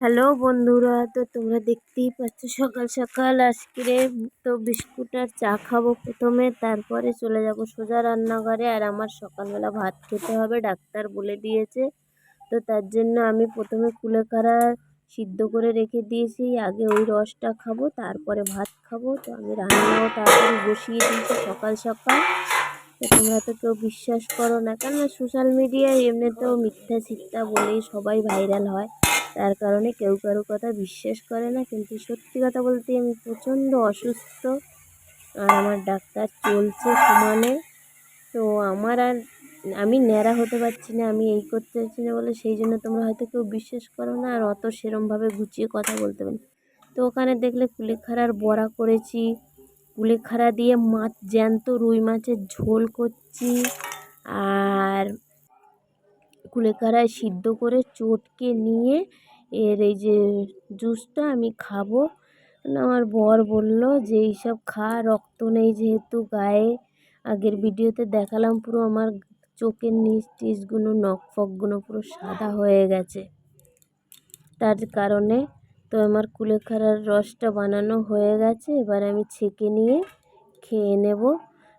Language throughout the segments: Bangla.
হ্যালো বন্ধুরা, তো তোমরা দেখতেই পাচ্ছ সকাল সকাল আজকে তো বিস্কুট আর চা খাব প্রথমে, তারপরে চলে যাব সোজা রান্নাঘরে। আর আমার সকালবেলা ভাত খেতে হবে, ডাক্তার বলে দিয়েছে। তো তার জন্য আমি প্রথমে কুলেখাড়া সিদ্ধ করে রেখে দিয়েছি, আগে ওই রসটা খাব, তারপরে ভাত খাব। তো আমি রান্নাও তাড়াতাড়ি বসিয়ে দিয়েছি সকাল সকাল। তো তোমরা তো কেউ বিশ্বাস করো না, কেননা সোশ্যাল মিডিয়ায় এমনিতেও মিথ্যা সিদ্ধা বলেই সবাই ভাইরাল হয়। তার কারণে কেউ কারও কথা বিশ্বাস করে না, কিন্তু সত্যি কথা বলতে আমি প্রচণ্ড অসুস্থ আর আমার ডাক্তার চলছে সমানে। তো আমার আর আমি ন্যাড়া হতে পারছি না, আমি এই করতে পারছি না বলে সেই জন্য তোমরা হয়তো কেউ বিশ্বাস করো না আর অত সেরমভাবে গুছিয়ে কথা বলতে পারি তো ওখানে দেখলে কুলেখাড়ার বড়া করেছি, কুলেখাড়া দিয়ে মাছ জ্যান্ত রুই মাছের ঝোল করছি আর কুলেখাড়ায় সিদ্ধ করে চটকে নিয়ে এর এই যে জুসটা আমি খাব। আমার বর বলল যে, এইসব খা, রক্ত নেই যেহেতু গায়ে। আগের ভিডিওতে দেখালাম পুরো আমার চোখের নিচ টিচগুলো নখ ফকগুলো পুরো সাদা হয়ে গেছে। তার কারণে তো আমার কুলেখাড়ার রসটা বানানো হয়ে গেছে। এবার আমি ছেঁকে নিয়ে খেয়ে নেব।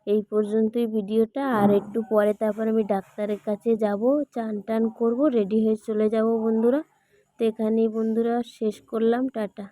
এই পর্যন্তই ভিডিওটা। আর একটু পরে তারপর আমি ডাক্তারের কাছে যাব। চান টান করব রেডি হয়ে চলে যাব বন্ধুরা। তো এখানেই বন্ধুরা শেষ করলাম। টাটা।